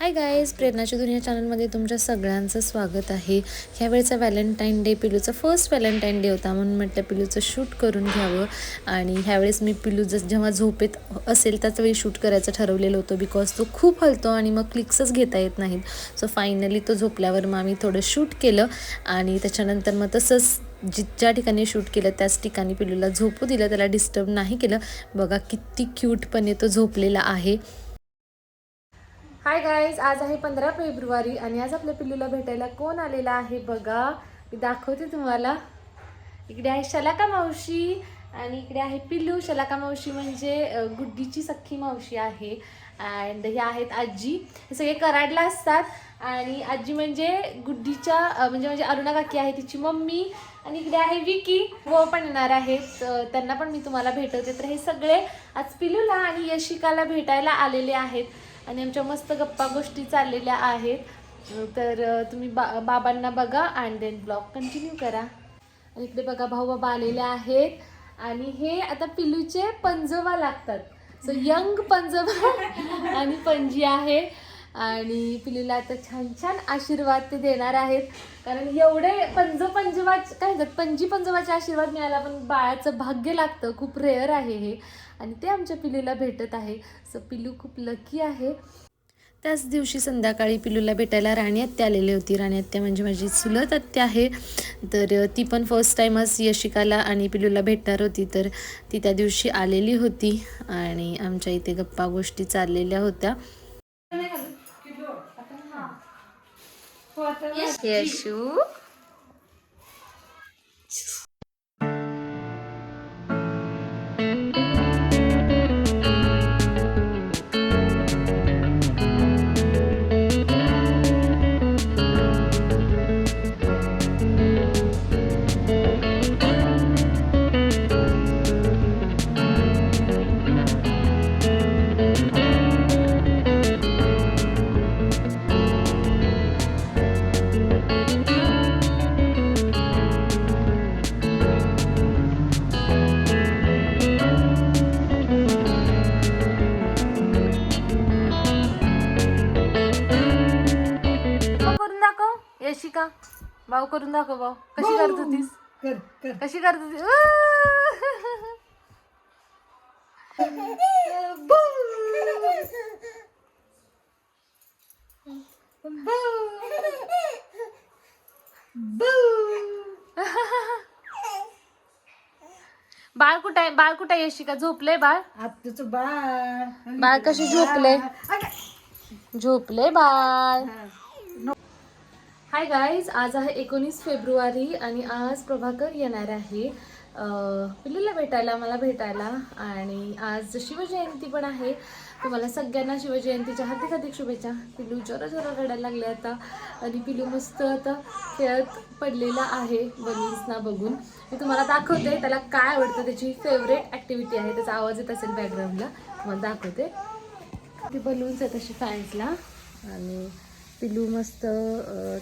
Hi guys प्रेरणाच्या दुनिया चॅनलमध्ये तुमच्या सगळ्यांचं स्वागत आहे. ह्यावेळेचा व्हॅलेंटाईन डे पिलूचा फर्स्ट व्हॅलेंटाईन डे होता म्हणून म्हटलं पिलूचं शूट करून घ्यावं. आणि ह्यावेळेस मी पिलू जस जेव्हा झोपेत असेल त्याच वेळी शूट करायचं ठरवलेलं होतं बिकॉज तो खूप हलतो आणि मग क्लिक्सच घेता येत नाहीत. सो फायनली तो झोपल्यावर मग आम्ही थोडं शूट केलं आणि त्याच्यानंतर मग तसंच जि ज्या ठिकाणी शूट केलं त्याच ठिकाणी पिलूला झोपू दिलं त्याला डिस्टर्ब नाही केलं. बघा किती क्यूटपणे तो झोपलेला आहे. हाय गाईज आज आहे पंधरा फेब्रुवारी आणि आज आपल्या पिल्लूला भेटायला कोण आलेला आहे बघा. मी दाखवते तुम्हाला. इकडे आहे शलाका मावशी आणि इकडे आहे पिल्लू. शलाका मावशी म्हणजे गुड्डीची सख्खी मावशी आहे. अँड हे आहेत आजी. हे सगळे कराडला असतात. आणि आजी म्हणजे गुड्डीच्या म्हणजे म्हणजे अरुणा काकी आहे तिची मम्मी. आणि इकडे आहे विकी. वो पण येणार आहेत. त्यांना पण मी तुम्हाला भेटवते. तर हे सगळे आज पिलूला आणि यशिकाला भेटायला आलेले आहेत. आणि आमच्या मस्त गप्पा गोष्टी चाललेल्या आहेत. तर तुम्ही बा बाबांना बघा अँड देन ब्लॉग कंटिन्यू करा. आणि इकडे बघा भाऊ बाबा आलेले आहेत. आणि हे आता पिलूचे पंजोबा लागतात. सो यंग पंजोबा आणि पणजी आहे. आणि पिलूला आता छान छान आशीर्वाद ते देणार आहेत. कारण एवढे पंज पंजवाच काय म्हणतात पंजी पंजवाचे आशीर्वाद मिळायला पण बाळाचं भाग्य लागतं. खूप रेअर आहे हे. आणि ते आमच्या पिलीला भेटत आहे. सो पिलू खूप लकी आहे. त्याच दिवशी संध्याकाळी पिलूला भेटायला राणी आत्या आलेली होती. राणी आत्या म्हणजे माझी चुलत आत्या आहे. तर ती पण फर्स्ट टाईमच यशिकाला आणि पिलूला भेटणार होती. तर ती त्या दिवशी आलेली होती. आणि आमच्या इथे गप्पा गोष्टी चाललेल्या होत्या. यशू करून यशिका भाऊ करून दाखव भाऊ. कशी करत होतीस? कर कर. कशी करत होती बाळ कुठं बाळ कुठं आहे यशिका? झोपले बाळ? आत्तूचं बाळ. बाळ कशी झोपले झोपले बाळ. हाय गाईज आज आहे एकोणीस फेब्रुवारी आणि आज प्रभाकर येणार आहे. पिल्लीला भेटायला मला भेटायला आणि आज शिवजयंती पण आहे. तुम्हाला सगळ्यांना शिवजयंतीच्या हार्दिक हार्दिक शुभेच्छा. पिल्लू जरा जोरा रडायला लागले आता आणि पिल्लू मस्त आता खेळत पडलेला आहे बनीसना बघून. मी तुम्हाला दाखवते त्याला काय आवडतं त्याची फेवरेट ॲक्टिव्हिटी आहे त्याचा आवाज येत असेल बॅकग्राऊंडला तुम्हाला दाखवते. ते बलून्स आहेत अशी फॅन्सला आणि पिलू मस्त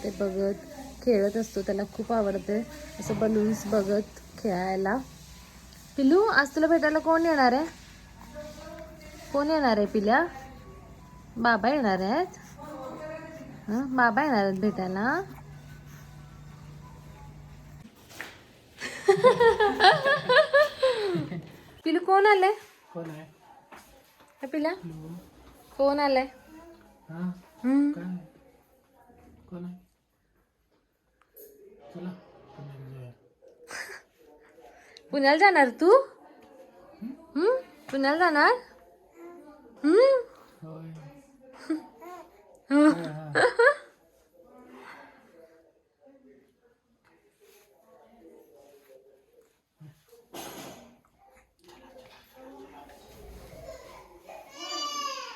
ते बघत खेळत असतो त्याला खूप आवडते असं बलून्स बघत खेळायला. पिलू आज तुला भेटायला कोण येणार आहे? कोण येणार आहे पिल्या? बाबा येणार आहेत. हं? बाबा येणार आहेत भेटायला. पिलू कोण आलंय? कोण आहे? हे पिल्या? कोण आलंय? हा हम्म. काय कोण आहे चला पुण्याला जाऊया. पुण्याला जाणार तू हम्म पुण्याला जाणार हम्म होय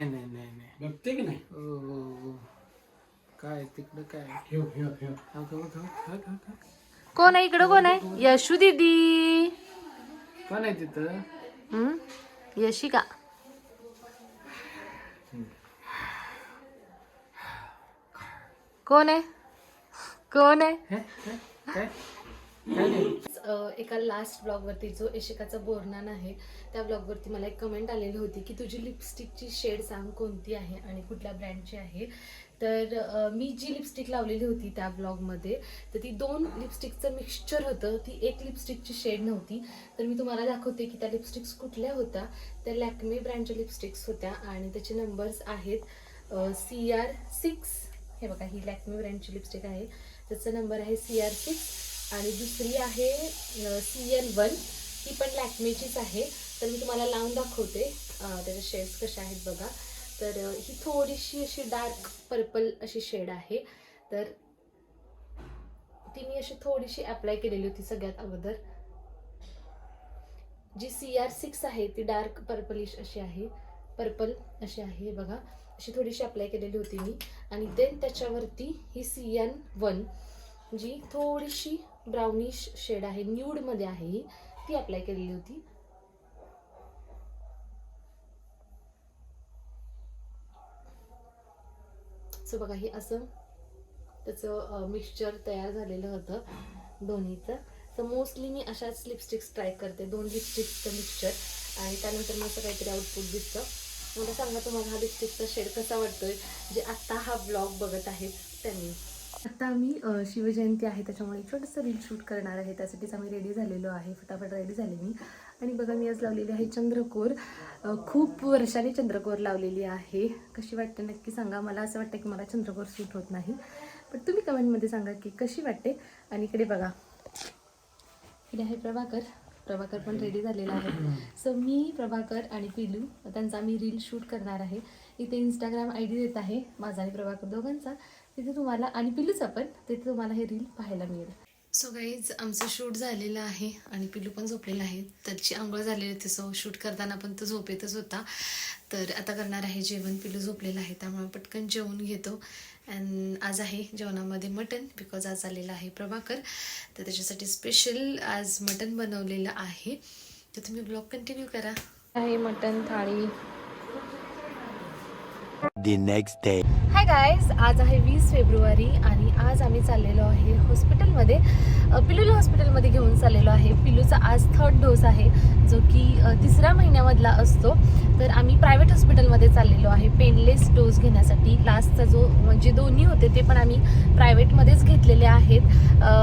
नाही नाही नाही नाही बघते की नाही हो हो हो काय तिकडं काय? ठेव ठेव ठेव. हा का बघ हा का का कोण आहे इकडं कोण आहे? यशू दीदी. कोण आहे तिथं? हम्म? यशिका. कोण आहे? कोण आहे? हे? हे? काय? काय नाही. एका लास्ट ब्लॉगवरती जो एशिकाचा बोरनान आहे त्या ब्लॉगवरती मला एक कमेंट आलेली होती की तुझी लिपस्टिकची शेड सांग कोणती आहे आणि कुठल्या ब्रँडची आहे. तर मी जी लिपस्टिक लावलेली होती त्या ब्लॉगमध्ये तर ती दोन लिपस्टिकचं मिक्सचर होतं. ती एक लिपस्टिकची शेड नव्हती. तर मी तुम्हाला दाखवते की त्या लिपस्टिक्स कुठल्या होत्या. त्या लॅक्मे ब्रँडच्या लिपस्टिक्स होत्या आणि त्याचे नंबर्स आहेत सी आर सिक्स हे बघा ही लॅक्मे ब्रँडची लिपस्टिक आहे. त्याचा नंबर आहे सी आर सिक्स आणि दुसरी आहे सी एन वन ही पण लॅक्मेचीच आहे. तर मी तुम्हाला लावून दाखवते. त्याच्या शेड्स कशा आहेत बघा. तर ही थोडीशी अशी डार्क पर्पल अशी शेड आहे. तर ती मी अशी थोडीशी अप्लाय केलेली होती सगळ्यात अगोदर. जी सी आर सिक्स आहे ती डार्क पर्पलिश अशी आहे. पर्पल अशी आहे बघा. अशी थोडीशी अप्लाय केलेली होती मी. आणि देन त्याच्यावरती ही सी एन वन जी थोडीशी ब्राउनिश शेड आहे न्यूडमध्ये आहे ही. ती अप्लाय केलेली होती. सो बघा हे असं त्याचं मिक्सचर तयार झालेलं होतं दोन्हीचं. तर मोस्टली मी अशाच लिपस्टिक्स ट्राय करते दोन लिपस्टिक्सचं मिक्सचर आणि त्यानंतर मग असं काहीतरी आउटपुट दिसतं. मला सांगा तुम्हाला हा लिपस्टिकचा शेड कसा वाटतोय? जे आत्ता हा ब्लॉग बघत आहेत त्यांनी. आता आम्ही शिवजयंती आहे त्याच्यामुळे छोटंसं रील शूट करणार आहे. त्यासाठीच आम्ही रेडी झालेलो आहे. फटाफट रेडी झाले मी. आणि बघा मी आज लावलेली आहे चंद्रकोर. खूप वर्षाने चंद्रकोर लावलेली आहे. कशी वाटते नक्की सांगा. मला असं वाटतं की मला चंद्रकोर सूट होत नाही. पण तुम्ही कमेंटमध्ये सांगा की कशी वाटते. आणि इकडे बघा. इकडे आहे प्रभाकर. प्रभाकर पण रेडी झालेला आहे. सो मी प्रभाकर आणि पिलू त्यांचा मी रील शूट करणार आहे. इथे इंस्टाग्राम आय डी देत आहे. माझा आणि प्रभाकर दोघांचा. तिथे तुम्हाला आणि पिलूचा पण तिथे तुम्हाला हे रील पाहायला मिळेल. सो गाईज आमचं शूट झालेलं आहे आणि पिलू पण झोपलेला आहे. त्याची आंघोळ झालेली होती सो शूट करताना पण तो झोपेतच होता. तर आता करणार आहे जेवण पिलू झोपलेलं आहे त्यामुळे पटकन जेवून घेतो. अँड आज आहे जेवणामध्ये मटन बिकॉज आज आलेलं आहे प्रभाकर. तर त्याच्यासाठी स्पेशल आज मटन बनवलेलं आहे. तर तुम्ही ब्लॉग कंटिन्यू करा. आहे मटन थाळी. The next day. Hi guys आज आहे वीस फेब्रुवारी आणि आज आम्ही चाललेलो आहे हॉस्पिटलमध्ये. अ, पिलूला हॉस्पिटलमध्ये घेऊन चाललेलो आहे. पिलूचा आज थर्ड डोस आहे जो की तिसऱ्या महिन्यामधला असतो. तर आम्ही प्रायव्हेट हॉस्पिटलमध्ये चाललेलो आहे पेनलेस डोस घेण्यासाठी. लास्टचा जो म्हणजे दोन्ही होते ते पण आम्ही प्रायव्हेटमध्येच घेतलेले आहेत.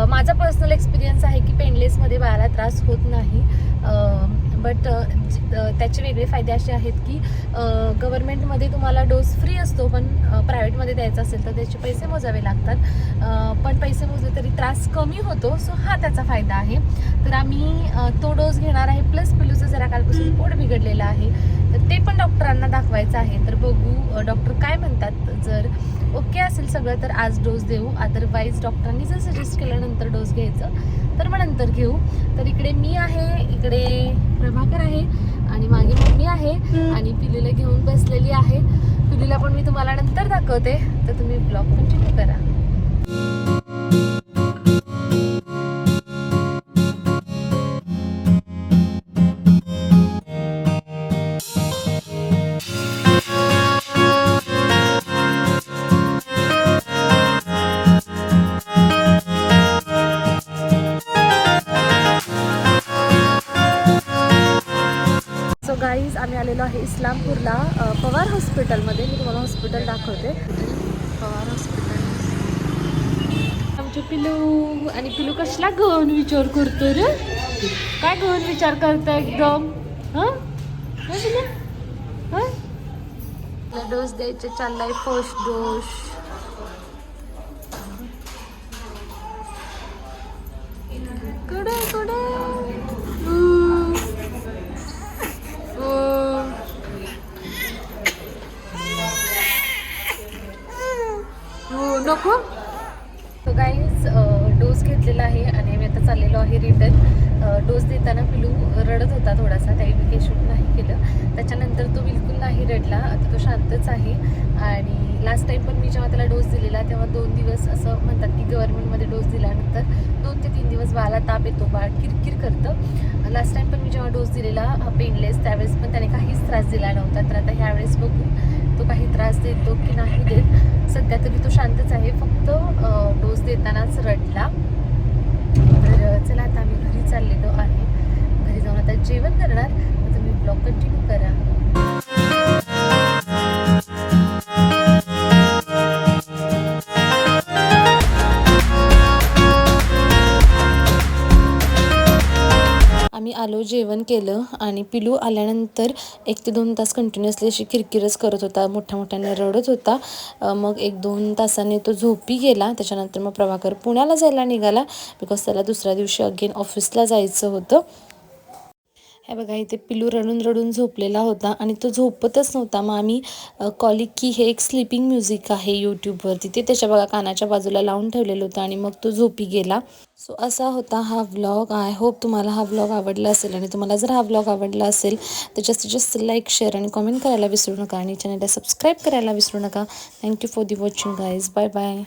माझा पर्सनल एक्सपिरियन्स आहे की पेनलेसमध्ये बाळाला त्रास होत नाही. बट uh, त्याचे वेगळे फायदे असे आहेत की गव्हर्मेंटमध्ये तुम्हाला डोस फ्री असतो पण प्रायव्हेटमध्ये द्यायचा असेल तर त्याचे पैसे मोजावे लागतात. पण पैसे मोजले तरी त्रास कमी होतो सो हा त्याचा फायदा आहे. तर आम्ही तो डोस घेणार आहे प्लस पिलूचं जरा कालपासून पोट बिघडलेलं आहे. तर ते पण डॉक्टरांना दाखवायचं आहे. तर बघू डॉक्टर काय म्हणतात? जर ओके असेल सगळं तर आज डोस देऊ. अदरवाईज डॉक्टरांनी जर सजेस्ट केल्यानंतर डोस घ्यायचं तर मग नंतर घेऊ. तर इकडे मी आहे इकडे प्रभाकर आहे आणि मागे मम्मी आहे आणि पिलूला घेऊन बसलेली आहे. पिलूला पण मी तुम्हाला नंतर दाखवते. तर तुम्ही ब्लॉग कंटिन्यू करा. मी आलेलो आहे इस्लामपूरला. पवार हॉस्पिटलमध्ये मी तुम्हाला हॉस्पिटल दाखवते. पवार हॉस्पिटल. आमचे पिलू आणि पिलू कसला गहन विचार करतो रे? काय गहन विचार करतो एकदम? हां? हां? डोस द्यायचे चाललाय फर्स्ट डोस कुठे कुठे हो नको. तो गाईज डोस घेतलेला आहे आणि आम्ही आता चाललेलो आहे रिटर्न डोस uh, देताना पिलू रडत होता थोडासा त्याही मी काही नाही केलं. त्याच्यानंतर तो बिलकुल नाही रडला आता तो शांतच आहे. आणि लास्ट टाईम पण मी जेव्हा त्याला डोस दिलेला तेव्हा दोन दिवस असं म्हणतात की गव्हर्नमेंटमध्ये डोस दिल्यानंतर दोन ते तीन दिवस बाळाला ताप येतो बाळ किरकिर करतं. लास्ट टाईम पण मी जेव्हा डोस दिलेला पेनलेस त्यावेळेस पण त्याने काहीच त्रास दिला नव्हता. तर आता ह्यावेळेस बघू. तो काही त्रास देतो की नाही देत. सध्या तरी तो शांतच आहे. फक्त डोस देतानाच रडला. तर चला आता आम्ही घरी चाललेलो आहे. घरी जाऊन आता जेवण करणार. तर तुम्ही ब्लॉग कंटिन्यू करा. आलो जेवण केलं आणि पिलू आल्यानंतर एक ते दोन तास कंटिन्युअसली अशी किरकिरच करत होता मोठ्या मोठ्याने रडत होता. मग एक दोन तासाने तो झोपी गेला त्याच्यानंतर मग प्रभाकर पुण्याला जायला निघाला बिकॉज त्याला दुसऱ्या दिवशी अगेन ऑफिसला जायचं होतं. हे बघा इथे पिलू रडून रडून झोपलेला होता आणि तो झोपतच नव्हता. मग आम्ही कॉलिक की हे एक स्लीपिंग म्युझिक आहे यूट्यूबवरती ते त्याच्या बघा कानाच्या बाजूला लावून ठेवलेलं होतं आणि मग तो झोपी गेला. सो असा होता हा व्लॉग आय होप तुम्हाला हा व्लॉग आवडला असेल आणि तुम्हाला जर हा व्लॉग आवडला असेल तर जास्तीत जास्त लाईक शेअर आणि कॉमेंट करायला विसरू नका आणि चॅनलला सबस्क्राईब करायला विसरू नका. Thank you for the watching guys bye bye